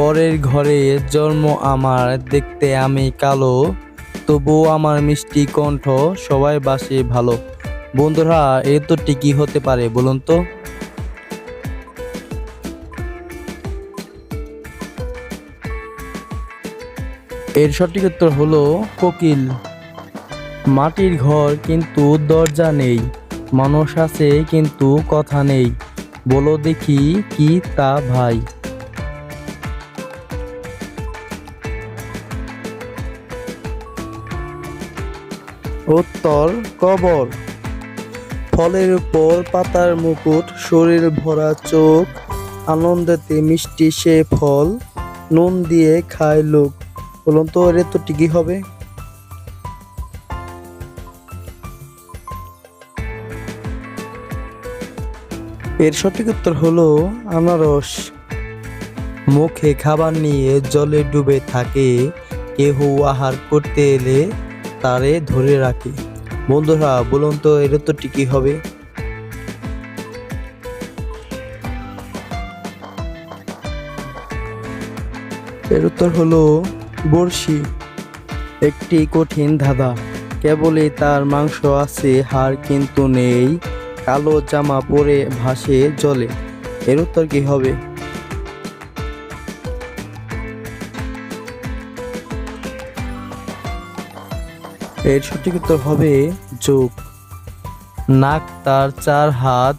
পরের ঘরে জন্ম আমার, দেখতে আমি কালো, তবুও আমার মিষ্টি কণ্ঠ সবাই বাসে ভালো। বন্ধুরা, এ তো ঠিকই হতে পারে, বলুন তো। এর সঠিক উত্তর হলো কোকিল। মাটির ঘর কিন্তু দরজা নেই, মানুষ আছে কিন্তু কথা নেই। বলো দেখি কি তা ভাই। উত্তর, কবর। ফলের উপর পাতার মুকুট, শরীর ভরা চোখ, আনন্দেতে মিষ্টি সে ফল, নুন দিয়ে খায় লোক। বলুন তো, এর তো ঠিকই হবে? এর সঠিক উত্তর হলো আনারস। মুখে খাবার নিয়ে জলে ডুবে থাকে। কেহ আহার করতে এলে তারে ধরে রাখে। বন্ধুরা, বলুন তো, এর উত্তরটি ঠিকই হবে? এর উত্তর হলো বড়শি। একটি কঠিন ধাঁধা। কেবলই তার মাংস আছে, হাড় কিন্তু নেই। কালো জামা পরে ভাসে জলে। এর উত্তর কি হবে? এর সঠিক উত্তর হবে চোখ নাক তার চার হাত,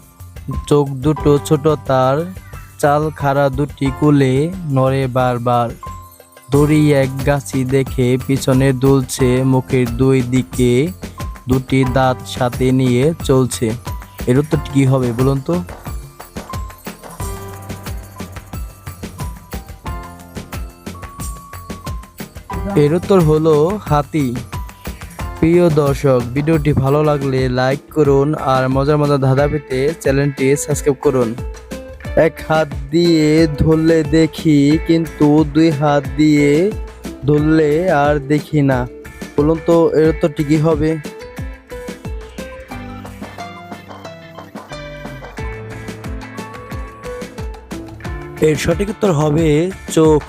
চোখ দুটো ছোট তার, চাল খাড়া দুটি কুলে নড়ে বারবার। দড়ি এক গাছি দেখে পিছনে দুলছে, মুখের দুই দিকে দুটি দাঁত সাথে নিয়ে চলছে। এর উত্তর কি হবে বলুন তো? এর উত্তর হলো হাতি। প্রিয় দর্শক, ভিডিওটি ভালো লাগলে লাইক করুন আর মজার মজার ধাঁধা পেতে চ্যানেলটি সাবস্ক্রাইব করুন। এক হাত দিয়ে ধরলে দেখি, কিন্তু দুই হাত দিয়ে ধরলে আর দেখি না। বলুন তো, এর তো ঠিকই হবে? এর সঠিক উত্তর হবে চোখ।